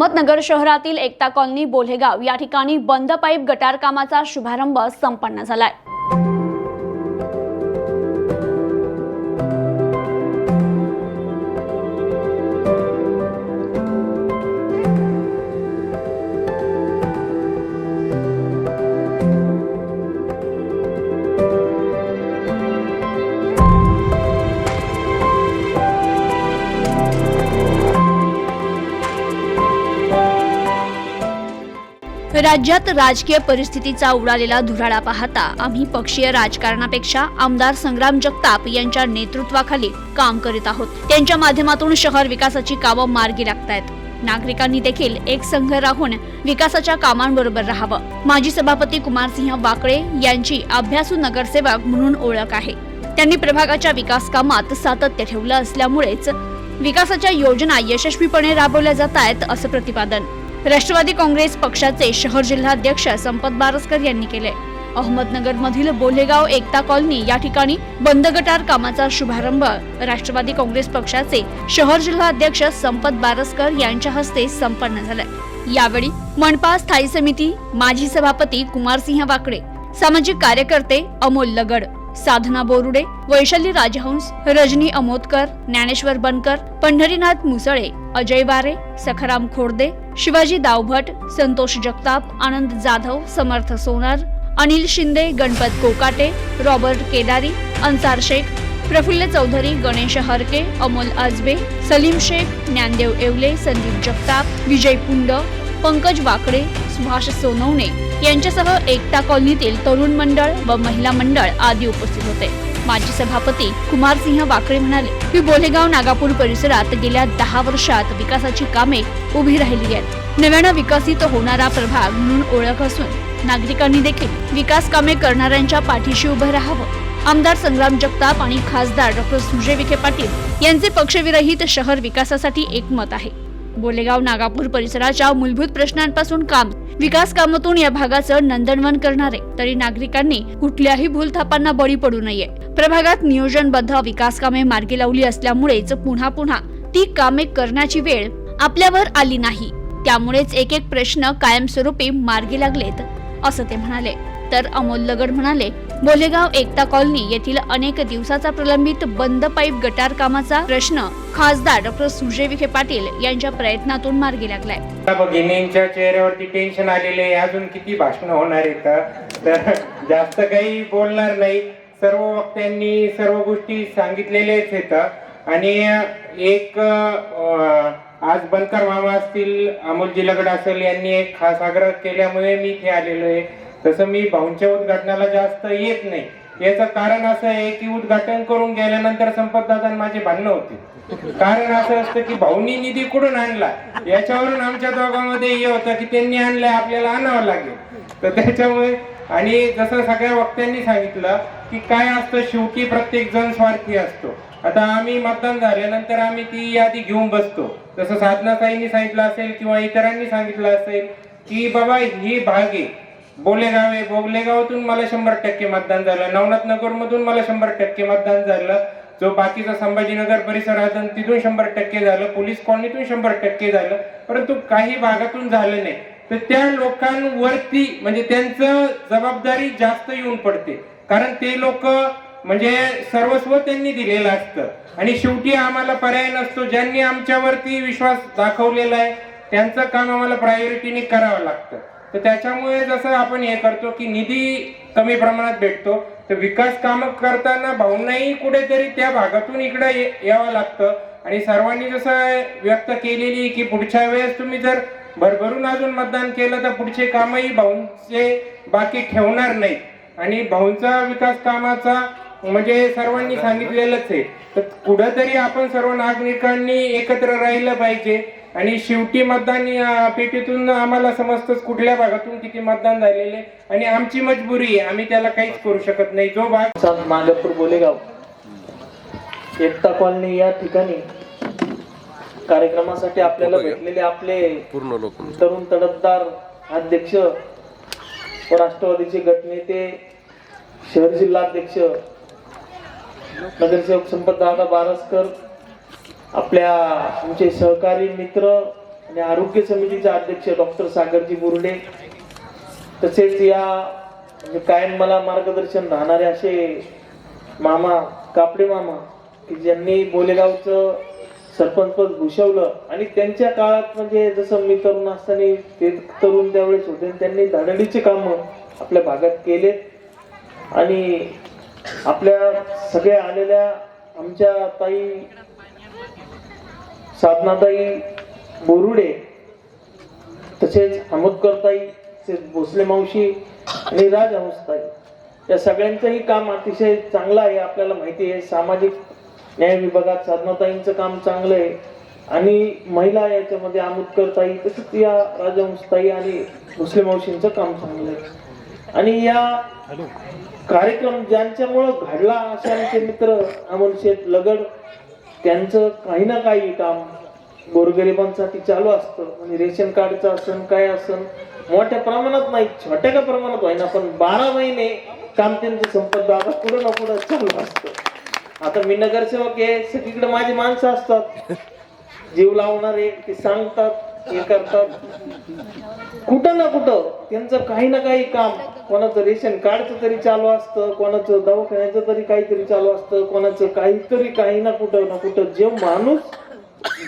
अहमदनगर शहरातील एकता कॉलनी बोल्हेगाव या ठिकाणी बंद पाईप गटार कामाचा शुभारंभ संपन्न झालाय. राज्यात राजकीय परिस्थितीचा उडालेला धुराळा पाहता आम्ही पक्षीय राजकारणापेक्षा आमदार संग्राम जगताप यांच्या नेतृत्वाखाली काम करीत आहोत. त्यांच्या माध्यमातून शहर विकासाची कामं मार्गी लागतायत. नागरिकांनी देखील एक संघ राहून विकासाच्या कामांबरोबर राहावं. माजी सभापती कुमारसिंह वाकळे यांची अभ्यासू नगरसेवक म्हणून ओळख आहे. त्यांनी प्रभागाच्या विकास कामात सातत्य ठेवलं असल्यामुळेच विकासाच्या योजना यशस्वीपणे राबवल्या जात आहेत असं प्रतिपादन. राष्ट्रवादी काँग्रेस पक्षाचे शहर जिल्हाध्यक्ष संपत बारसकर यांनी केले. अहमदनगर मधील बोलेगाव एकता कॉलनी या ठिकाणी बंद गटार कामाचा शुभारंभ राष्ट्रवादी काँग्रेस पक्षाचे शहर जिल्हाध्यक्ष संपत बारसकर यांच्या हस्ते संपन्न झालाय यावेळी मनपा स्थायी समिती माजी सभापती कुमारसिंह वाकडे सामाजिक कार्यकर्ते अमोल लगड साधना बोरुडे वैशाली राजहंस रजनी अमोदकर ज्ञानेश्वर बनकर पंढरीनाथ मुसळे अजय वारे सखाराम खोडदे शिवाजी दावभट संतोष जगताप आनंद जाधव समर्थ सोनार अनिल शिंदे गणपत कोकाटे रॉबर्ट केदारी अन्सार शेख प्रफुल्ल चौधरी गणेश हरके अमोल आजबे सलीम शेख ज्ञानदेव येवले संदीप जगताप विजय पुंड पंकज वाकडे सुभाष सोनवणे. यांच्यासह एकता कॉलनीतील तरुण मंडळ व महिला मंडळ आदी उपस्थित होते. माजी सभापती कुमारसिंह वाकळे म्हणाले की बोलेगाव नागापूर परिसरात गेल्या दहा वर्षात विकासाची कामे उभी राहिली आहेत. नव्यानं विकसित होणारा प्रभाग म्हणून ओळख असून नागरिकांनी देखील विकास कामे करणाऱ्यांच्या पाठीशी उभं राहावं. आमदार संग्राम जगताप आणि खासदार डॉक्टर सुजय विखे पाटील यांचे पक्षविरहित शहर विकासासाठी एकमत आहे. बोलेगाव नागापूर परिसराच्या मूलभूत प्रश्नांपासून काम. विकास कामातून या भागाचं नंदनवन करणारे तरी नागरिकांनी कुठल्याही भूलथापांना बळी पडू नये. प्रभागात नियोजनबद्ध विकास कामे मार्गी लावली असल्यामुळेच पुन्हा पुन्हा ती कामे करण्याची वेळ आपल्यावर आली नाही. त्यामुळेच एक एक प्रश्न कायमस्वरूपी मार्गी लागलेत असं ते म्हणाले. तर अमोल लगड म्हणाले बोलेगाव एकता कॉलनी येथील अनेक दिवसाचा प्रलंबित बंद पाईप गटार कामाचा प्रश्न खासदार डॉक्टर सुजय विखे पाटील यांच्या प्रयत्नातून मार्गी लागलाय. भगिनींच्या चेहऱ्यावरती टेन्शन आलेले अजून किती भाषण होणार आहेत तर जास्त काही बोलणार नाही. सर्व वक्त्यांनी सर्व गोष्टी सांगितलेलेच आहेत. आणि एक आज बनकर मामा असतील अमोलजी लगड असेल यांनी एक खास आग्रह केल्यामुळे मी इथे आलेलो आहे. तसं मी भाऊंच्या उद्घाटनाला जास्त येत नाही. याचं कारण असं आहे की उद्घाटन करून गेल्यानंतर संपतदादा माझे भांडणं होते. कारण असं असतं की भाऊनी निधी कुठून आणला? याच्यावरून आमच्या दोघांमध्ये हे होतं की त्यांनी आणलंय आपल्याला आणावं लागेल. तर त्याच्यामुळे आणि जसं सगळ्या वक्त्यांनी सांगितलं की काय असतं शेवटी प्रत्येक जण स्वार्थी असतो. आता आम्ही मतदान झाल्यानंतर आम्ही ती यादी घेऊन बसतो. जसं साधनाताईंनी सांगितलं असेल किंवा इतरांनी सांगितलं असेल की बाबा ही भाग आहे. बोलेगाव आहे. बोलेगावातून मला शंभर टक्के मतदान झालं. नवनाथ नगर मधून मला शंभर टक्के मतदान झालं. जो बाकीचा संभाजीनगर परिसर तिथून शंभर टक्के झालं. पोलीस कॉलनीतून शंभर टक्के झालं. परंतु काही भागातून झालं नाही. तर त्या लोकांवरती म्हणजे त्यांचं जबाबदारी जास्त येऊन पडते. कारण ते लोक म्हणजे सर्वस्व त्यांनी दिलेलं असतं. आणि शेवटी आम्हाला पर्याय नसतो. ज्यांनी आमच्यावरती विश्वास दाखवलेला आहे त्यांचं काम आम्हाला प्रायोरिटीने करावं लागतं. तर त्याच्यामुळे जसं आपण हे करतो की निधी कमी प्रमाणात भेटतो तर विकास कामं करताना भाऊंनाही कुठेतरी त्या भागातून इकडे ये- यावं लागतं. आणि सर्वांनी जसं व्यक्त केलेली की पुढच्या वेळेस तुम्ही जर भरभरून अजून मतदान केलं तर पुढचे कामही भाऊंचे बाकी ठेवणार नाही आणि भाऊंचा विकास कामाचा म्हणजे सर्वांनी सांगितलेलंच आहे. तर कुठंतरी आपण सर्व नागरिकांनी एकत्र राहिलं पाहिजे. आणि शेवटी मतदान या पेटीतून आम्हाला समजतच कुठल्या भागातून किती मतदान झालेले आणि आमची मजबुरी आहे. आम्ही त्याला काहीच करू शकत नाही. जो भाग संत नागपूर बोलेगाव. एकता कॉलनी या ठिकाणी कार्यक्रमासाठी आपल्याला भेटलेले आपले पूर्ण लोक तरुण तडफदार अध्यक्ष व राष्ट्रवादीचे गटनेते शहर जिल्हाध्यक्ष नगरसेवक संपतदादा बारसकर आपल्या आमचे सहकारी मित्र आणि आरोग्य समितीचे अध्यक्ष डॉक्टर सागरजी बुर्डे तसेच या म्हणजे कायम मला मार्गदर्शन राहणारे असे मामा कापडे मामा की ज्यांनी बोलेगावचं सरपंच पद भूषवलं आणि त्यांच्या काळात म्हणजे जसं मी तरुण असताना ते तरुण त्यावेळेस होते त्यांनी धाडणीचे काम आपल्या भागात केलेत. आणि आपल्या सगळ्या आलेल्या आमच्या ताई साधनाताई बोरुडे तसेच ताई तसेच भोसले मावशी आणि राजहंसताई. या सगळ्यांचंही काम अतिशय चांगलं आहे आपल्याला माहिती आहे. सामाजिक न्याय विभागात साधनाताईंचं काम चांगलं आहे. आणि महिला याच्यामध्ये आमुतकरताई तसंच या राजहंसताई आणि भोसले मावशींचं काम चांगलं आहे. आणि या कार्यक्रम ज्यांच्यामुळं घडला असे आमचे मित्र अमोल शेठ लगड त्यांचं काही ना काही काम गोरगरिबांसाठी चालू असतं. म्हणजे रेशन कार्डचं असन काय असन मोठ्या प्रमाणात नाही छोट्या का प्रमाणात होईना पण बारा महिने काम त्यांचं संपत दादा पुढं ना पुढं चालू असतं. आता मी नगरसेवक आहे सगळीकडे माझी माणसं असतात. जीव लावणारे ते सांगतात. हे करतात. कुठं ना कुठं त्यांचं काही ना काही काम. कोणाचं रेशन कार्डचं तरी चालू असतं कोणाचं दवाखान्याचं तरी काहीतरी चालू असतं कोणाचं काहीतरी काही ना कुठं ना कुठं. जे माणूस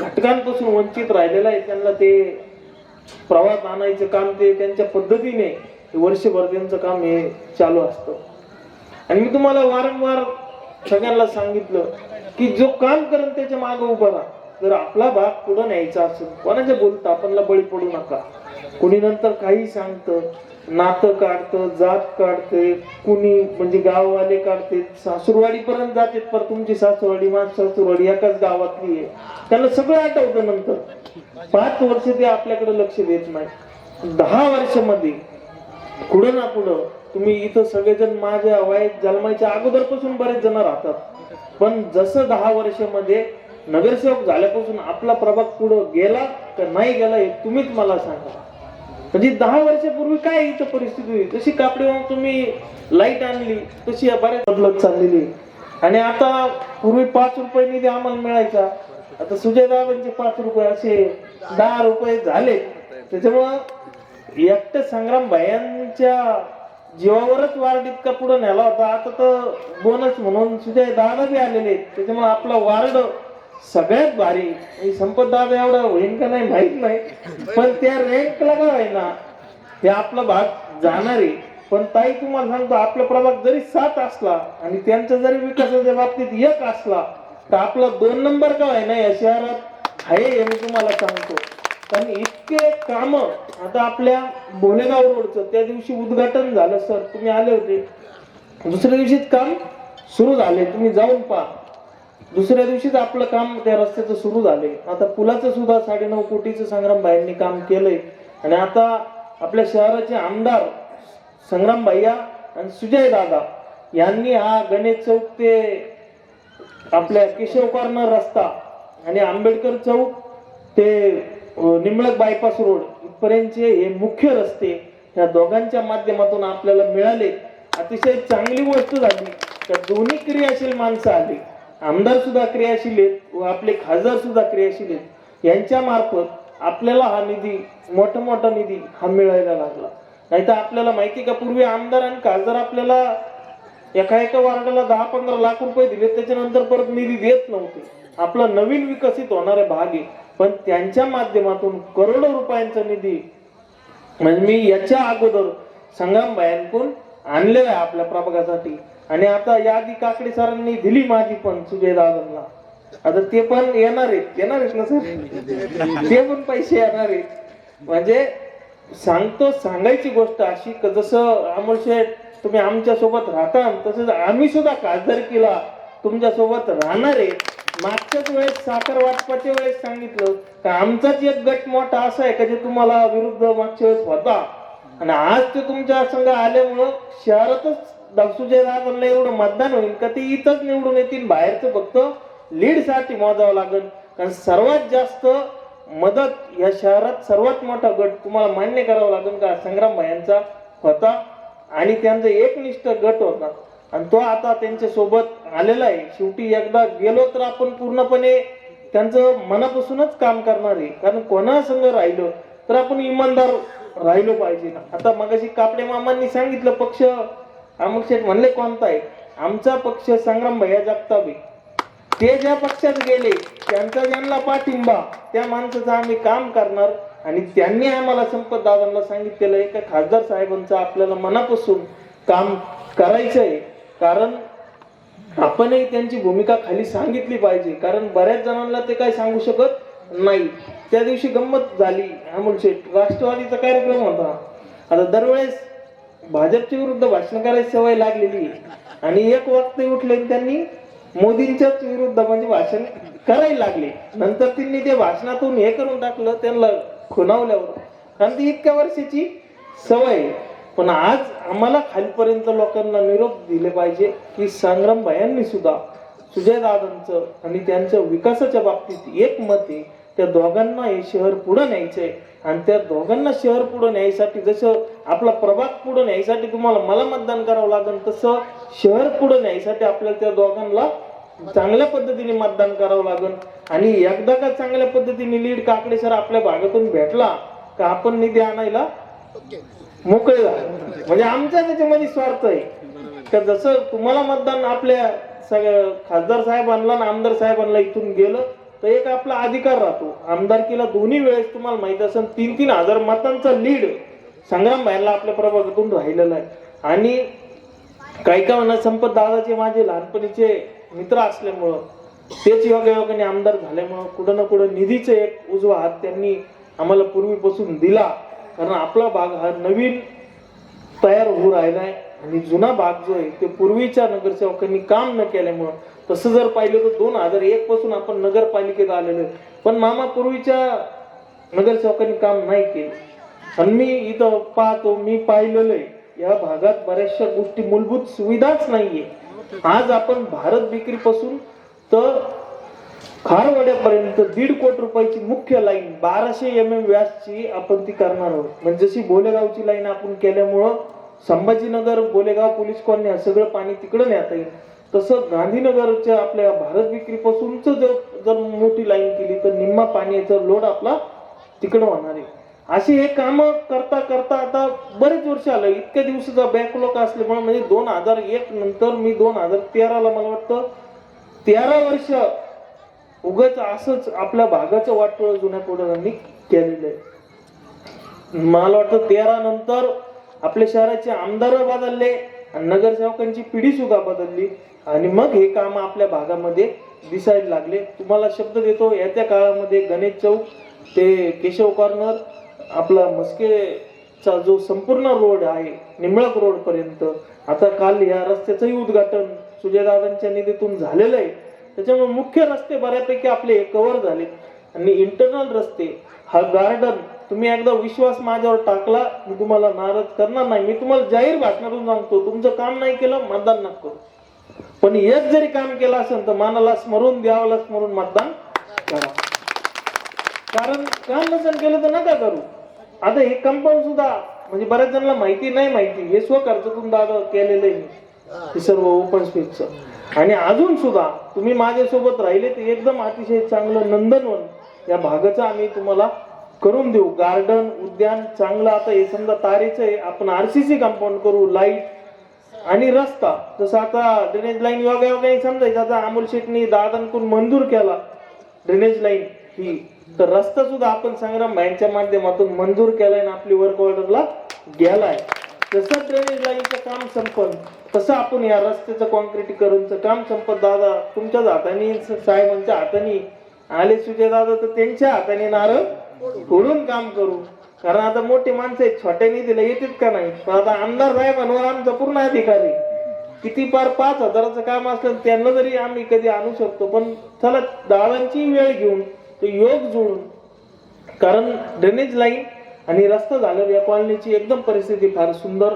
घटकांपासून वंचित राहिलेला आहे त्यांना ते प्रवास आणायचं काम ते त्यांच्या पद्धतीने वर्षभर त्यांचं काम हे चालू असतं. आणि मी तुम्हाला वारंवार सगळ्यांना सांगितलं की जो काम करेल त्याच्यामागे उभा राहा. जर आपला भाग पुढे न्यायचा असेल कोणाच्या बोलता आपणला बळी पडू नका. कुणी नंतर काही सांगतं नातं काढतं जात काढते कुणी म्हणजे गाववाले काढते सासूरवाडी पर्यंत जाते पर तुमची सासूरवाडी माझ सासूरवाडी एकाच गावातली आहे. त्यांना सगळं आठवतं नंतर. पाच वर्ष ते आपल्याकडे लक्ष देत नाही. दहा वर्षामध्ये पुढं ना पुढं तुम्ही इथं सगळेजण माझ्या वयात जन्माच्या अगोदरपासून बरेच जण राहतात. पण जसं दहा वर्षामध्ये नगरसेवक झाल्यापासून आपला प्रभाग पुढं गेला का नाही गेला हे तुम्हीच मला सांगा. म्हणजे दहा वर्षापूर्वी काय इथं परिस्थिती होती? जशी कापडी वाहून तुम्ही लाइट आणली तशी या बऱ्याच बदलत चाललेली. आहे. आणि आता पूर्वी पाच रुपये निधी आम्हाला मिळायचा. आता सुजय दाबांचे पाच रुपये असे दहा रुपये झाले. त्याच्यामुळं एकट्या संग्राम भायांच्या जीवावरच वार्ड इतका पुढे नेला होता. आता तर बोनस म्हणून सुजय दादा बी आलेले त्याच्यामुळं त्याच्यामुळे आपला वार्ड सगळ्यात भारी. आणि संपत एवढा होईन का नाही माहीत नाही. पण त्या रँकला का ना हे आपला भाग जाणार. आहे पण ताई तुम्हाला सांगतो आपला प्रभाग जरी सात असला आणि त्यांचा जरी विकासाच्या बाबतीत एक असला तर आपला दोन नंबर का आहे ना या शहरात आहे हे मी तुम्हाला सांगतो. कारण इतके काम आता आपल्या बोलेगाव रोडचं त्या दिवशी उद्घाटन झालं सर. तुम्ही आले होते. दुसऱ्या दिवशीच काम सुरू झाले. तुम्ही जाऊन पहा. दुसऱ्या दिवशीच आपलं काम त्या रस्त्याचं सुरू झाले. आता पुलाचं सुद्धा साडेनऊ कोटीचं संग्राम भाईंनी काम केलंय. आणि आता आपल्या शहराचे आमदार संग्राम भैया आणि सुजय दादा यांनी हा गणेश चौक ते आपल्या केशव कॉर्नर रस्ता आणि आंबेडकर चौक ते निमळक बायपास रोड इथपर्यंतचे हे मुख्य रस्ते ह्या दोघांच्या माध्यमातून आपल्याला मिळाले. अतिशय चांगली गोष्ट झाली. तर दोन्ही क्रियाशील माणसं आली. आमदार सुद्धा क्रियाशील आहेत व आपले खासदार सुद्धा क्रियाशील आहेत. यांच्या मार्फत आपल्याला हा निधी मोठा मोठा निधी हा मिळायला लागला. नाही तर आपल्याला माहिती का पूर्वी आमदार आणि खासदार आपल्याला एका एका वार्डाला दहा पंधरा लाख रुपये दिले त्याच्यानंतर परत निधी देत नव्हते. आपला नवीन विकसित होणारे भाग आहे. पण त्यांच्या माध्यमातून करोडो रुपयांचा निधी म्हणजे मी याच्या अगोदर संग्राम भायांकडून आणलेला आहे आपल्या प्रभागासाठी. आणि आता यादी काकडे सरांनी दिली माझी पण सुजय दादांना. आता ते पण येणार आहेत. येणार आहेत ना सर? ते पण पैसे येणार आहेत. म्हणजे सांगतो सांगायची गोष्ट अशी जसं अमोल शेठ तुम्ही आमच्यासोबत राहता तसंच आम्ही सुद्धा खासदारकीला तुमच्यासोबत राहणार आहे. मागच्याच वेळेस साखर वाटपाच्या वेळेस सांगितलं का आमचाच एक गट मोठा असा आहे का जे तुम्हाला विरुद्ध मागच्या वेळेस होता. आणि आज ते तुमच्या संघ आल्यामुळं शहरातच सुजय दादांना एवढं मतदान होईल का? ते इथंच निवडून येतील बाहेरचं फक्त लीडसाठी मोजावं लागेल. कारण सर्वात जास्त मदत या शहरात सर्वात मोठा गट तुम्हाला मान्य करावा लागेल का? संग्राम भायांचा होता आणि त्यांचा एकनिष्ठ गट होता. आणि तो आता त्यांच्यासोबत आलेला आहे. शेवटी एकदा गेलो तर आपण पूर्णपणे त्यांचं मनापासूनच काम करणार आहे. कारण कोणा संघ राहिलं तर आपण इमानदार राहिलो पाहिजे. ना आता मगाशी कापडे मामांनी सांगितलं पक्ष अमुक शेठ म्हणले कोणता आहे? आमचा पक्ष संग्राम भैया जगतापे. ते ज्या पक्षात गेले त्यांचा ज्यांना पाठिंबा त्या माणसाचं आम्ही काम करणार. आणि त्यांनी आम्हाला संपत दादांना सांगितलेलं आहे का खासदार साहेबांचं आपल्याला मनापासून काम करायचं आहे. कारण आपणही त्यांची भूमिका खाली सांगितली पाहिजे. कारण बऱ्याच जणांना ते काय सांगू शकत नाही. त्या दिवशी गंमत झाली. अमोल शेठ राष्ट्रवादीचा कार्यक्रम होता. आता दरवेळेस भाजपच्या विरुद्ध भाषण करायची सवय लागलेली. आणि एक वक्त उठले आणि त्यांनी मोदींच्याच विरुद्ध म्हणजे भाषण करायला लागले. नंतर त्यांनी ते भाषणातून हे करून टाकलं त्यांना खुणावल्यावर. कारण ती इतक्या वर्षाची सवय आहे. पण आज आम्हाला खालीपर्यंत लोकांना निरोप दिले पाहिजे की संग्राम भायांनी सुद्धा सुजय दादांचं आणि त्यांच्या विकासाच्या बाबतीत एक मत आहे. त्या दोघांना हे शहर पुढे न्यायचंय. आणि त्या दोघांना शहर पुढे न्यायसाठी जसं आपला प्रभाग पुढे न्यायसाठी तुम्हाला मला मतदान करावं लागेल तसं शहर पुढे न्यायसाठी आपल्याला त्या दोघांना चांगल्या पद्धतीने मतदान करावं लागेल. आणि एकदा का चांगल्या पद्धतीने लीड काकडे सर आपल्या भागातून भेटला का आपण निधी आणायला मोकळे म्हणजे आमच्या त्याच्यामध्ये स्वार्थ आहे. का जसं तुम्हाला मतदान आपल्या सगळ्या खासदार साहेबांना आणि आमदार साहेबांना इथून गेलं तर एक आपला अधिकार राहतो. आमदारकीला दोन्ही वेळेस तुम्हाला माहीत असेल तीन तीन हजार मतांचा लीड संग्राम बाहेरला आपल्या प्रभागातून राहिलेला आहे. आणि काही का म्हणा संपत दादाचे माझे लहानपणीचे मित्र असल्यामुळं तेच योगायोगाने आमदार झाल्यामुळं कुठं ना कुठं निधीचे एक उजवा हात त्यांनी आम्हाला पूर्वीपासून दिला. कारण आपला भाग हा नवीन तयार होऊ राहिला आहे. आणि जुना भाग जो आहे ते पूर्वीच्या नगरसेवकांनी काम न केल्यामुळं तसं जर पाहिलं तर दोन हजार एक पासून आपण नगरपालिकेत आलेलो पण मामा पूर्वीच्या नगरसेवकांनी काम नाही केलं. आणि मी इथं पाहतो मी पाहिलेलं आहे या भागात बऱ्याचशा गोष्टी मूलभूत सुविधाच नाहीये. आज आपण भारत विक्रीपासून तर खारवाड्यापर्यंत दीड कोटी रुपयाची मुख्य लाईन बाराशे एम एम व्यासची आपण ती करणार आहोत. म्हणजे जशी बोलेगावची लाईन आपण केल्यामुळं संभाजीनगर बोलेगाव पोलीस कॉलनी सगळं पाणी तिकडं नेता येईल. तसं गांधीनगरच्या आपल्या भारत विक्रीपासूनच जर जर मोठी लाईन केली तर निम्मा पाण्याचा लोड आपला तिकडं होणार आहे. अशी हे काम करता करता आता बरेच वर्ष आलं. इतक्या दिवसाचा बॅकलॉग असल्यामुळे म्हणजे दोन हजार एक नंतर मी दोन हजार तेराला मला वाटतं तेरा वर्ष उगाच असंच आपल्या भागाचं वाटोळ जुन्या पुढाऱ्यांनी केलेलं आहे. मला वाटतं तेरा नंतर आपल्या शहराचे आमदार बदलले आणि नगरसेवकांची पिढी सुद्धा बदलली. आणि मग हे काम आपल्या भागामध्ये दिसायला लागले. तुम्हाला शब्द देतो येत्या काळामध्ये गणेश चौक ते केशव कॉर्नर आपला मस्केचा जो संपूर्ण रोड आहे निमळक रोड पर्यंत आता काल या रस्त्याचंही उद्घाटन सुजयदादांच्या निधीतून झालेलं आहे. त्याच्यामुळे मुख्य रस्ते बऱ्यापैकी आपले कव्हर झाले आणि इंटरनल रस्ते हा गार्डन तुम्ही एकदा विश्वास माझ्यावर टाकला मी तुम्हाला नाराज करणार नाही. मी तुम्हाला जाहीर भाषणातून सांगतो तुमचं काम नाही केलं मतदान नको पण एक जरी काम केलं असेल तर मानाला स्मरून द्यावाला स्मरून मतदान करा. कारण काम नसेल केलं तर नका करू. आता हे कंपाऊंड सुद्धा म्हणजे बऱ्याच जणांना माहिती नाही माहिती. हे स्वखर्चातून दादा केलेलं आहे. हे सर्व ओपन स्पेसचं आणि अजून सुद्धा तुम्ही माझ्यासोबत राहिले ते एकदम अतिशय चांगलं नंदनवन. या भागाचा आम्ही तुम्हाला करून देऊ. गार्डन उद्यान चांगलं. आता हे समजा तारेच आहे. आपण आरसीसी कंपाऊंड करू. लाइट आणि रस्ता. जसं आता ड्रेनेज लाईन योगा योगा समजायचं आता अमोल शेटनी दादांकडून मंजूर केला ड्रेनेज लाईन ही. तर रस्ता सुद्धा आपण संग्राम यांच्या माध्यमातून मंजूर केलाय आणि आपली वर्क ऑर्डरला गेलाय. जसं ड्रेनेज लाईनचं काम संपन तसं आपण या रस्त्याचं कॉन्क्रिटीकरणचं काम संपत दादा तुमच्याच हाताने साहेबांच्या हाताने. आले सुजय दादा तर त्यांच्या हाताने नारळ फोडून काम करू. कारण आता मोठी माणसं आहेत छोट्याने दिलं येतात का नाही? पण आता आमदार साहेबांवर आमचा पूर्ण अधिकारी. किती पार पाच हजाराचं काम असलं त्यांना जरी आम्ही कधी आणू शकतो पण चला दाळांची वेळ घेऊन तो योग जुळून. कारण ड्रेनेज लाईन आणि रस्ता झाल्यावर या कॉलनीची एकदम परिस्थिती फार सुंदर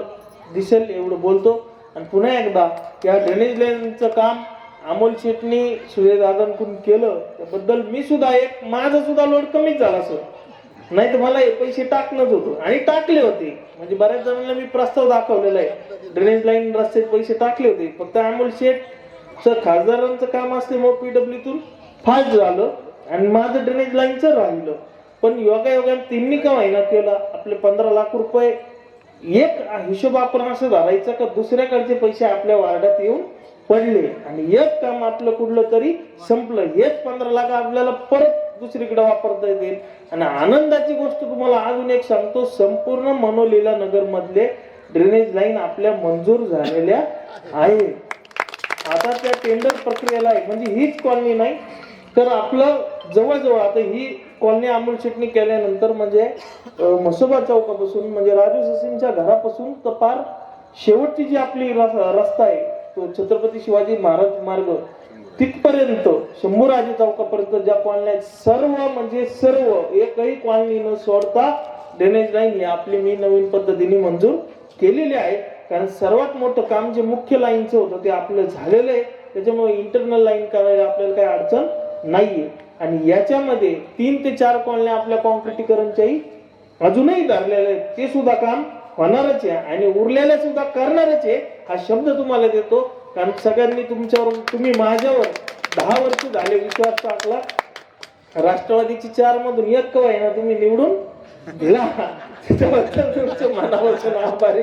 दिसेल एवढं बोलतो. आणि पुन्हा एकदा या ड्रेनेज लाईनचं काम अमोल शेटनी सूर्यदादांकडून केलं. त्याबद्दल मी सुद्धा एक माझा सुद्धा लोड कमीच झाला सर नाही तर मला हे पैसे टाकणंच होतं. आणि टाकले होते. म्हणजे बऱ्याच जणांना मी प्रस्ताव दाखवलेला आहे. ड्रेनेज लाईन रस्त्याचे पैसे टाकले होते. फक्त अमोल शेठ खासदारांचं काम असल्यामुळे पीडब्ल्यूतून फास्ट झालं आणि माझं ड्रेनेज लाईनचं राहिलं. पण योगा योगा त्यांनी का महिना केला? आपले पंधरा लाख रुपये एक हिशोब आपण असं धरायचा का दुसऱ्याकडचे पैसे आपल्या वार्डात येऊन पडले. आणि एक काम आपलं कुठलं तरी संपलं. हेच पंधरा लाख आपल्याला परत दुसरीकडे वापरता येतील आणि आनंदाची गोष्ट तुम्हाला अजून एक सांगतो संपूर्ण मनोलीला नगर मधले ड्रेनेज लाईन आपल्या मंजूर झालेल्या आहे आता त्या टेंडर प्रक्रियेला आहे. म्हणजे हीच कॉलनी नाही तर आपलं जवळजवळ आता ही कॉलनी अमोल शेटणी केल्यानंतर म्हणजे म्हसोबा चौकापासून म्हणजे राजू ससींच्या घरापासून तर पार शेवटची जी आपली रस- रस्ता आहे तो छत्रपती शिवाजी महाराज मार्ग तिथपर्यंत शंभूराजे चौकापर्यंत ज्या कॉलनी सर्व म्हणजे सर्व एकही कॉलनी न सोडता ड्रेनेज लाईन ही आपली मी नवीन पद्धतीने मंजूर केलेली आहे. कारण सर्वात मोठं काम जे मुख्य लाईनचं होतं ते आपलं झालेलं आहे. त्याच्यामुळे इंटरनल लाईन करायला आपल्याला काही अडचण नाहीये. आणि याच्यामध्ये तीन ते चार कॉलन्या आपल्या कॉन्क्रिटीकरणच्याही अजूनही धरलेल्या आहेत. ते सुद्धा काम होणारच आहे. आणि उरलेल्या सुद्धा करणारच आहे हा शब्द तुम्हाला देतो. कारण सगळ्यांनी तुमच्यावर तुम्ही माझ्यावर दहा वर्ष झाले विश्वास टाकला. राष्ट्रवादीची चार मधून एक कवा आहे ना तुम्ही निवडून दिला. त्याच्याबद्दल तुमच्या मनापासून आभारी.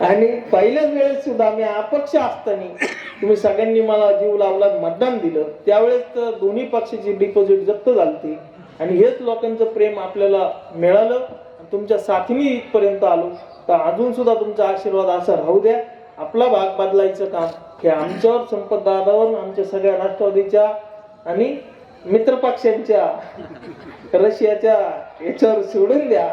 आणि पहिल्याच वेळेस सुद्धा मी अपक्ष असताना तुम्ही सगळ्यांनी मला जीव लावला मतदान दिलं. त्यावेळेस तर दोन्ही पक्षाची डिपॉझिट जप्त झाली आणि हेच लोकांचं प्रेम आपल्याला मिळालं. तुमच्या साथीने इथपर्यंत आलो. तर अजून सुद्धा तुमचा आशीर्वाद असा राहू द्या. आपला भाग बदलायचं काम हे आमच्यावर संपत दादावर आमच्या सगळ्या राष्ट्रवादीच्या आणि मित्रपक्षांच्या रशियाच्या याच्यावर सोडून द्या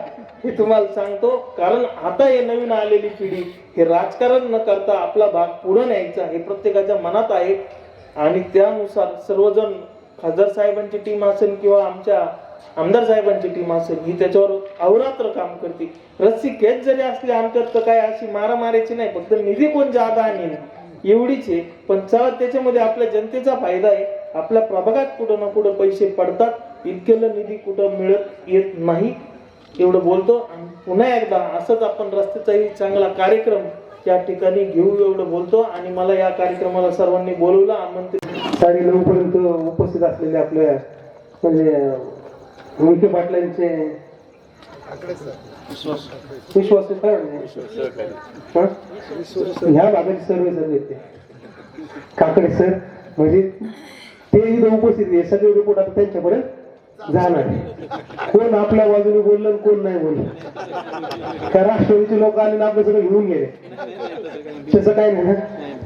हे तुम्हाला सांगतो. कारण आता हे नवीन आलेली पिढी हे राजकारण न करता आपला भाग पुढे न्यायचा हे प्रत्येकाच्या मनात आहे. आणि त्यानुसार सर्वजण खासदार साहेबांची टीम असेल किंवा आमच्या आमदार साहेबांची टीम असेल ही त्याच्यावर अवरात्र काम करते रस्सी घेत जरी असली आमच्यात तर काय अशी मारामारीची नाही फक्त निधी कोण जादा आणेल एवढीच आहे. पण चला त्याच्यामध्ये आपल्या जनतेचा फायदा आहे. आपल्या प्रभागात कुठं ना कुठं पैसे पडतात. इतकेलं निधी कुठं मिळत येत नाही एवढं बोलतो. आणि पुन्हा एकदा असंच आपण रस्त्याचाही चांगला कार्यक्रम या ठिकाणी घेऊ एवढं बोलतो. आणि मला या कार्यक्रमाला सर्वांनी बोलवलं आमंत्रित साडे नऊ पर्यंत उपस्थित असलेले आपले म्हणजे विखे पाटलांचे विश्वास ह्या बाबत सर्व सर्व येते. काकडे सर? म्हणजे ते इथं उपस्थित आहे सगळे रिपोर्ट आता त्यांच्याकडे जाणार कोण आपल्या बाजूने बोललं आणि कोण नाही बोललं? का राष्ट्रवादीचे लोक आले ना आपलं सगळं घेऊन गेले? तसं काय नाही ना?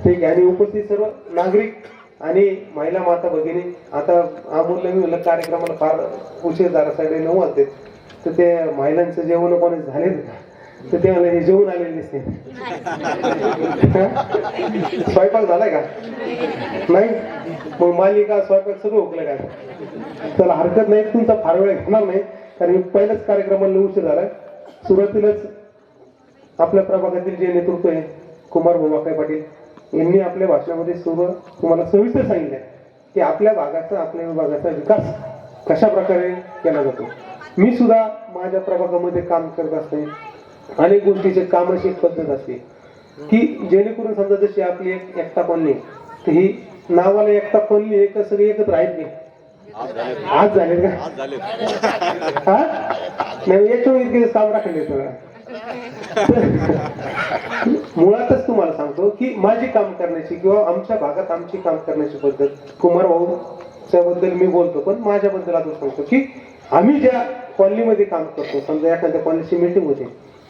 ठीक आहे आणि उपस्थित सर्व नागरिक आणि महिला माता भगिनी आता अमूल्य मी कार्यक्रमाला फार उशीर झाला सगळे नऊ वाजते तर ते महिलांचं जेवण कोणी झाले तर ते मला हे जेवण आलेले दिसते स्वयंपाक झालाय का? नाही? मग मालिका स्वयंपाक सगळं उकलं काय त्याला हरकत नाही तुमचा फार वेळ घेणार नाही. कारण मी पहिल्याच कार्यक्रमाला उशीर झालाय सुरुवातीलाच आपल्या प्रभागातील जे नेतृत्व आहे कुमार भोमाकाय पाटील यांनी आपल्या भाषणामध्ये सर्व तुम्हाला सविस्तर सांगितलं की आपल्या भागाचा आपल्या विभागाचा विकास कशा प्रकारे केला जातो? मी सुद्धा माझ्या प्रभागामध्ये काम करत असते. अनेक गोष्टीचे कामाची एक पद्धत असते. की जेणेकरून समजा जशी आपली एक एकता कॉलनी तर ही नावाला एकता कॉलनी एक सगळी एकत्र आहेत नाही. आज झाले का? हा? नाही याच्यावर इतके काम राखले सगळं मुळातच तुम्हाला सांगतो की माझी काम करण्याची किंवा आमच्या भागात आमची काम करण्याची पद्धत कुमार भाऊ बद्दल मी बोलतो पण माझ्याबद्दल आता सांगतो की आम्ही ज्या कॉलनीमध्ये काम करतो. समजा एखाद्या कॉलनीची मीटिंग होते.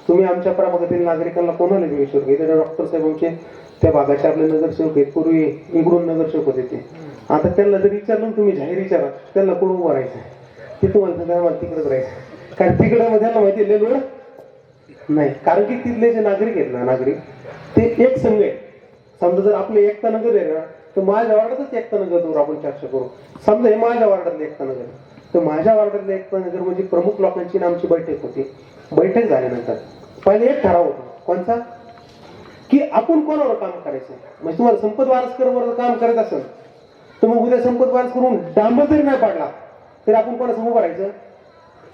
तुम्ही आमच्या प्रभागातील नागरिकांना कोणाला घेऊ शकतो? इथे डॉक्टर साहेब आमचे त्या भागाचे आपले नगरसेवक आहेत. पूर्वी इकडून नगरसेवक होते ते. आता त्यांना जर विचारलं तुम्ही जाहीर विचारा. त्यांना कोण उभं राहायचं? ते तुम्हाला सांगा आम्हाला तिकडेच राहायचं कारण तिकडं मध्ये त्यांना माहिती आहे, लय नाही. कारण की तिथले जे नागरिक आहेत ना नागरिक ते एक संघ आहे. समजा जर आपले एकता नगर आहे ना तर माझ्या वार्डातच एकता नगरवर आपण चर्चा करू. समजा हे माझ्या वार्डातले एकता नगर आहे. तर माझ्या वार्डातले एक नगर म्हणजे प्रमुख लोकांची आमची बैठक होती. बैठक झाल्यानंतर. पहिले एक ठराव होता. कोणता? की आपण कोणावर काम करायचं? म्हणजे तुम्हाला संपत वारसकर वर काम करत असेल तर मग उद्या संपत वारसकरून डांब जरी नाही पाडला तरी आपण कोणासमोर उभं राहायचं?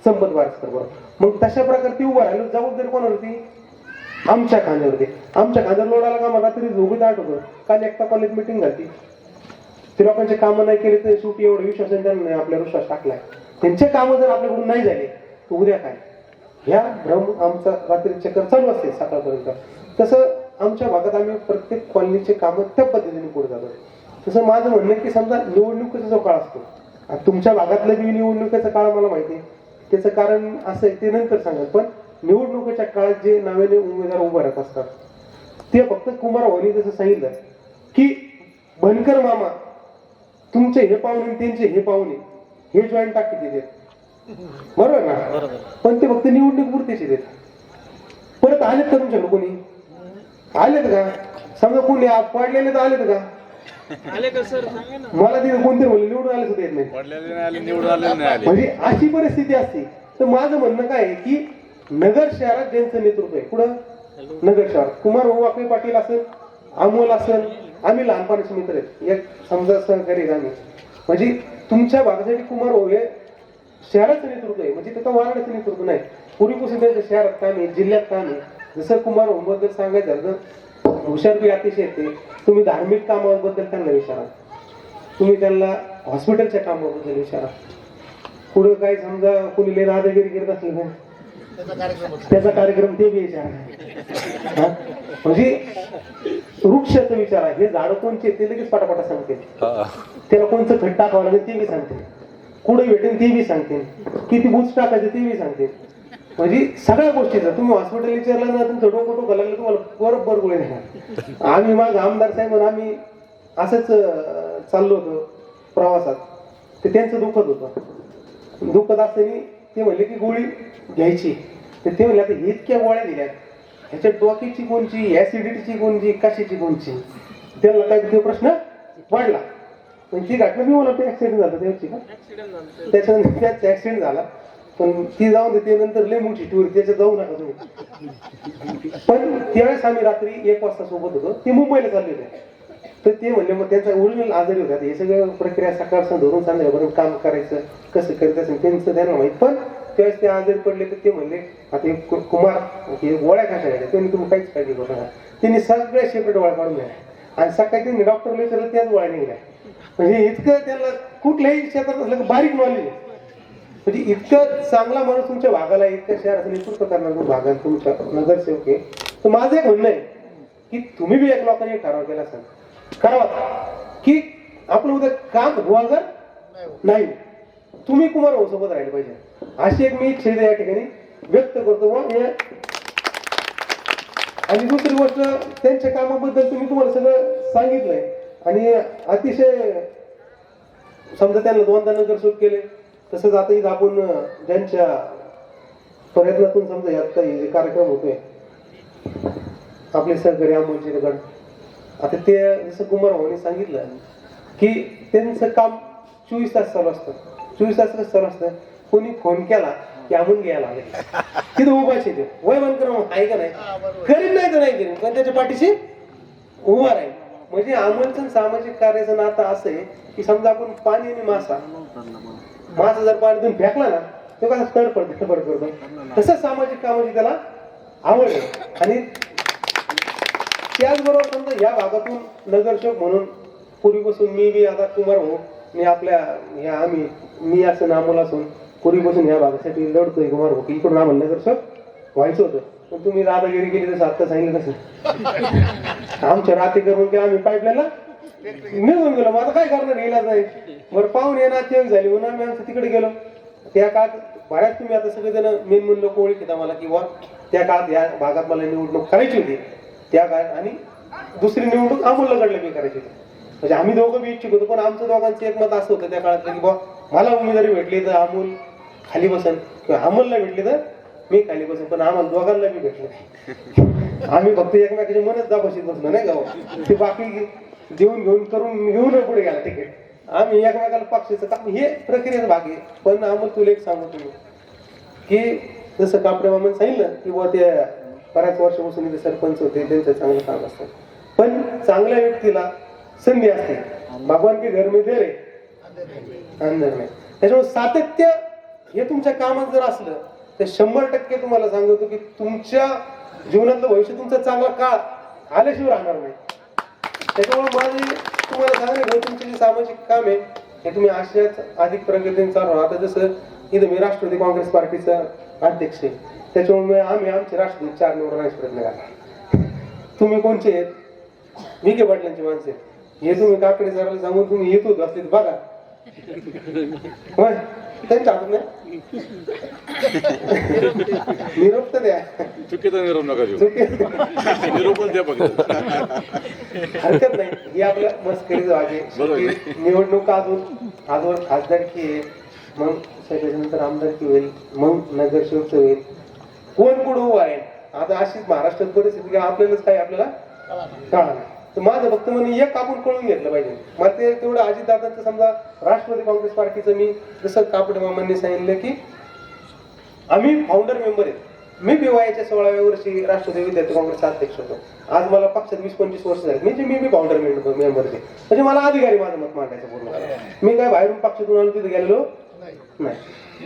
संपत वारसकर बरोबर मग तशा प्रकारे ती उभं राहिलं. जबाबदारी कोणावर होती? आमच्या खांद्यावरती आमच्या खांद्यावर लोडाला का मला रात्री झोबीत आठवतं काल एकटा कॉलेज मिटिंग झाली ते लोकांचे कामं नाही केले तर सुटी एवढं विश्वासाने त्यांना आपल्याला विश्वास टाकलाय. त्यांचे कामं जर आपल्याकडून नाही झाले तर उद्या काय? ह्या भ्रम आमचा रात्री चक्कर चालू असते सकाळपर्यंत. तसं आमच्या भागात आम्ही प्रत्येक कॉलनीचे कामं त्या पद्धतीने पुढे जातो. तसं माझं म्हणणं आहे की समजा निवडणुकीचा जो काळ असतो तुमच्या भागातलं बी निवडणुकीचा काळ मला माहिती आहे. त्याचं कारण असं आहे ते नंतर सांगाल पण निवडणुकीच्या काळात जे नव्याने उमेदवार उभं राहत असतात ते फक्त कुमार भाऊनी जसं सांगितलं की बनकर मामा तुमचे हे पाहुणे आणि त्यांचे हे पाहुणे हे जॉईंट टाकी देत बरोबर ना? पण ते फक्त निवडणूक पुरतेचे देत परत आलेत का तुमच्याकडे कोणी? आलेत का? समजा कोणी पडलेले तर आलेत का? आले का सर? सांगा ना. मला ते कोणते म्हणले? निवडून आले सुद्धा येत नाही. म्हणजे अशी परिस्थिती असते. तर माझं म्हणणं काय आहे की नगर शहरात ज्यांचं नेतृत्व आहे कुठं? नगर शहरात. कुमार भाऊ वाकळे पाटील असेल अमोल असेल आम्ही लहानपणाचे मित्र आहेत. एक समजा सहकारी आहेत आम्ही. म्हणजे तुमच्या भागासाठी कुमार ओवे शहराचं नेतृत्व आहे. म्हणजे त्याचा वारणाचं नेतृत्व नाही. पूर्वीपासून त्यांच्या शहरात काम आहे जिल्ह्यात काम आहे. जसं कुमार ओमबद्दल सांगायचं तर हुशार तुम्ही अतिशय येते तुम्ही धार्मिक कामाबद्दल त्यांना विचारा. तुम्ही त्यांना हॉस्पिटलच्या कामाबद्दल विचारा. पुढं काय समजा कुणी लय राधागिरी करत असले ना त्याचा कार्यक्रम ते बी विचारा हा? म्हणजे वृक्षाचा विचार आहे. हे झाड कोणचे ते लगेच पटापटा सांगते. त्याला कोणचं खत टाकावं लागेल ते बी सांगते. कुठे भेटेल ते बी सांगते. किती बुच टाकायचे ते बी सांगते. म्हणजे सगळ्या गोष्टीचं तुम्ही हॉस्पिटल विचारलं ना तुमचं डोकं डोकं लागलं तुम्हाला बरोबर गोळी देणार आम्ही माझं आमदार साहेब आम्ही असंच चाललो होतो प्रवासात. ते त्यांचं दुखत होतं. दुखत असताना ते म्हणले की गोळी घ्यायची. तर ते म्हणले आता इतक्या गोळ्या दिल्या ह्याच्या डोक्याची कोणची ऍसिडिटीची कोणची कशाची कोणची त्यांना काय ते प्रश्न पडला. पण ती घटना मी मला ते ऍक्सिडेंट झालं त्याची का? त्याच्यानंतर त्याच ऍक्सिडेंट झाला. पण ती जाऊन देते नंतर लय मोठी टूर त्याच्यात जाऊ नका तुम्ही. पण त्यावेळेस आम्ही रात्री एक वाजता सोबत होतो. ते मुंबईला चालले होते. तर ते म्हणले मग त्याचा ओरिजिनल आजारी होता हे सगळं प्रक्रिया सकाळचं धरून संध्याकाळपर्यंत काम करायचं कसं करत असेल त्यांचं त्यांना माहीत. पण त्यावेळेस ते आजारी पडले तर ते म्हणले आता एक कुमार हे गोळ्या कशा घ्यायच्या त्यांनी तुम्ही काहीच काळजी करू नका. त्यांनी सगळ्या शेपरेट गोळ्या काढून घ्या आणि सकाळी त्यांनी डॉक्टर विचारलं त्याच गोळ्या निघल्या. म्हणजे इतकं त्याला कुठल्याही क्षेत्रात असलं की बारीक नॉलेज आहे. म्हणजे इतकं चांगला माणूस तुमच्या भागाला इतक्या शहराचं नेतृत्व करणार भागाला तुमच्या नगरसेवक आहे. तर माझं एक म्हणणं आहे की तुम्ही बी एक लोकांनी ठराव केला सांगा. करावा. की आपलं उद्या काम जर? नाही तुम्ही कुमार भाऊ सोबत राहिले पाहिजे. अशी एक मी इच्छा इथे या ठिकाणी व्यक्त करतो व हे आणि दुसरी गोष्ट त्यांच्या कामाबद्दल तुम्ही तुम्हाला सगळं सांगितलंय. आणि अतिशय समजा त्यांना दोनदा नगरसेवक केले तसंच आता इथं आपण ज्यांच्या प्रयत्नातून समजा यात काही कार्यक्रम होतोय आपले सहकारी अमोलजी गड आता ते जसं कुमार भाऊनी सांगितलं की त्यांचं काम चोवीस तास चालू असतं. चोवीस तास कसं चालू असतं? कोणी फोन केला की अमोल घ्यायला आले तिथं उभाच येते वय बंद करा आहे का नाही? करीन नाही तर नाही करीन पण त्याच्या पाठीशी उभा राहील. म्हणजे अमोलचं सामाजिक कार्याचं नातं असं आहे की समजा आपण पाणी आणि मासा मासा जर पाण्यातून फेकला ना तो कसा तडपड तडपड करतो. तसं सामाजिक कामाची त्याला आवड आहे. आणि त्याचबरोबर समजा या भागातून नगरसेवक म्हणून पूर्वीपासून मी बी आता कुमार हो मी आपल्या या आम्ही मी असं नामोल असून पूर्वीपासून या भागासाठी लढतोय कुमार हो की इकडून आम्हाला नगरसेवक व्हायचं होतं. पण तुम्ही दादागिरी केली तसं आता सांगितलं कसं? आमच्या रात्री करून की आम्ही पाईपलाईनला निघून गेलो. मग आता काय करणार? इलाज नाही. बरं पाहून येणार चेक झाली. म्हणून आम्ही आमचं तिकडे गेलो. त्या काळात बऱ्याच तुम्ही आता सगळेजण मेन मेन लोक ओळखीत आम्हाला की त्या काळात या भागात मला निवडणूक करायची होती. त्या काळात आणि दुसरी निवडणूक अमोलला कडलं मी करायची. म्हणजे आम्ही दोघं बी इच्छुक होतो पण आमचं दोघांचं एक मत असं होतं त्या काळातलं की बा मला उमेदवारी भेटली तर अमोल खाली बसन किंवा अमोलला भेटली तर मी खाली बसन पण आम्हाला दोघांना बी भेटलं नाही. आम्ही फक्त एकमेकाचे मनच दाबशीत बसलो नाही गाव हो? ते बाकी देऊन घेऊन करून घेऊन पुढे गेला तिकीट. आम्ही एकमेकाला पक्षाचं काम हे प्रक्रियेचा भाग आहे. पण आम्हाला तुला एक सांगू तुम्ही की जसं कापडे मामाने सांगितलं की बुवा ते बऱ्याच वर्षापासून इथे सरपंच होते त्यांचं चांगलं काम असतं. पण चांगल्या व्यक्तीला संधी असते. भगवान की घर मी दे रे. अंदर नाही. त्याच्यामुळे सातत्य हे तुमच्या कामात जर असलं तर शंभर टक्के तुम्हाला सांगतो की तुमच्या जीवनातलं भविष्य तुमचा चांगला काळ आल्याशिवाय राहणार नाही. त्याच्यामुळे माझी तुम्हाला सांगा तुमचे जे सामाजिक काम आहे हे तुम्ही अशाच अधिक प्रगतीने चालू आता जसं इथं मी राष्ट्रवादी काँग्रेस पार्टीचा अध्यक्ष आहे त्याच्यामुळे आम्ही आमचे राष्ट्रवादी चार निवडण्याचा प्रयत्न करणार. तुम्ही कोणचे आहेत? विखे पाटलांची माणसे. हे तुम्ही काकडे सरायला सांगून तुम्ही येत होत असले बघा त्यांच्या हातात नाही? निरोप तर द्या. चुकीचा निरोप नका देऊ. चुकी निरोपच द्या फक्त. हरकत नाही. ही आपल्या मस्करीचं. शेवटी निवडणूक अजून आजवर खासदारकी आहे. मग त्याच्यानंतर आमदारकी होईल मग नगरसेवक होईल. कोण कोण उभा आहे? आता अशीच महाराष्ट्रात परिस्थिती की आपल्यालाच काय आपल्याला कळणार तर माझं फक्त म्हणे एक आपण कळून घेतलं पाहिजे. मग ते तेवढं अजितदादांचं समजा राष्ट्रवादी काँग्रेस पार्टीचं मी जसं कापड मामांनी सांगितलं की आम्ही फाउंडर मेंबर आहेत. मी बीवायच्या सोळाव्या वर्षी राष्ट्रवादी विद्यार्थी काँग्रेसचा अध्यक्ष होतो. आज मला पक्षात वीस पंचवीस वर्ष झाली. म्हणजे मी बी फाउंडर मेंबर मेंबरचे म्हणजे मला अधिकारी माझं मत मांडायचं पूर्ण. मी काय बाहेरून पक्षातून आलो तिथे गेलेलो. नाही.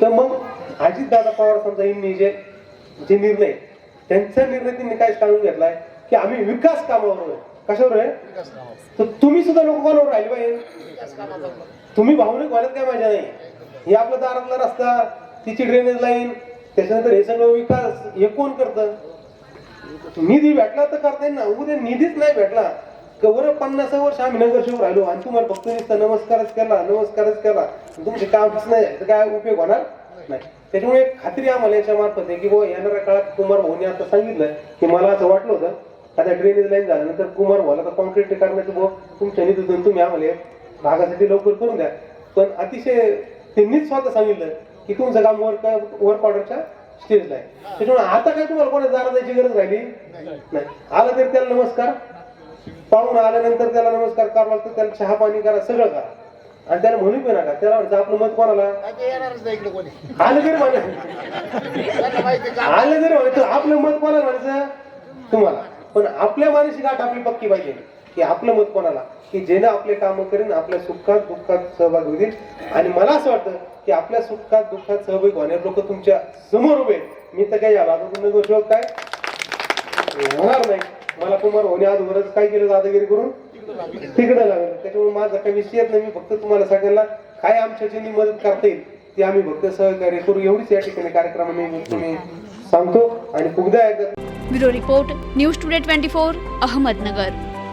तर मग अजितदादा पवार समजा यांनी जे जे निर्णय त्यांचा निर्णय त्यांनी काय सांगून घेतलाय? की आम्ही विकास कामावर कशावर आहे? तर तुम्ही सुद्धा लोक कोणावर राहिले पाहिजे? तुम्ही भावनिक व्हायला काय माझ्या नाही? हे आपल्या दारातला रस्ता तिची ड्रेनेज लाईन त्याच्यानंतर हे सगळं विकास हे कोण करतं? निधी भेटला तर करता येईल ना? उद्या निधीच नाही भेटला का बरं पन्नास वर्ष आम्ही नगरसेवक राहिलो आणि तुम्हाला फक्त नुसतं नमस्कारच केला नमस्कारच केला. तुमचे कामच नाही तर काय उपयोग होणार नाही. त्याच्यामुळे एक खात्री आम्हाला याच्या मार्फत आहे की बुवा येणाऱ्या काळात कुमार भाऊने आता सांगितलं की मला असं वाटलं होतं आता ड्रेनेज लाईन झाल्यानंतर कुमार भाऊला तर कॉन्क्रीट करण्याचं बुवा तुमच्या निधीतून तुम्ही आम्हाला भागासाठी लवकर करून द्या. पण अतिशय त्यांनीच स्वतः सांगितलं की तुमचं काम वर वर्क ऑर्डरच्या स्टेजला आहे. त्याच्यामुळे आता काय तुम्हाला कोणा द्यायची गरज राहिली? नाही. आला तरी त्याला नमस्कार. पाहून आल्यानंतर त्याला नमस्कार करावा लागतो त्याला चहा पाणी करा सगळं करा. आणि त्याला म्हणू पण नका त्याला म्हणायचं आपलं मत कोणाला? आलं तरी म्हणे. आलं तरी म्हणायचं आपलं मत कोणाला म्हणायचं? तुम्हाला. पण आपल्या मानसिक गाठ आपली पक्की पाहिजे. की आपलं मत कोणाला? की जेनं आपले काम करेन आपल्या सुखात दुःखात सहभाग होतील. आणि मला असं वाटतं की आपल्या सुखात दुःखात सहभागी होणारे लोक तुमच्यासमोर उभे. मी तर काही या भागातून नगरसेवक काय? होणार नाही. मला कुमार होणे आज वरच काय केलं दादागिरी करून? तिकडे लागलं. त्याच्यामुळे माझा काही विषय नाही. मी फक्त तुम्हाला सगळ्यांना काय आमच्या ज्यांनी मदत करता येईल ती आम्ही फक्त सहकार्य करू. एवढीच या ठिकाणी कार्यक्रमाने तुम्ही सांगतो. आणि पुन्हा एकदा bureau report news today twenty four Ahmednagar.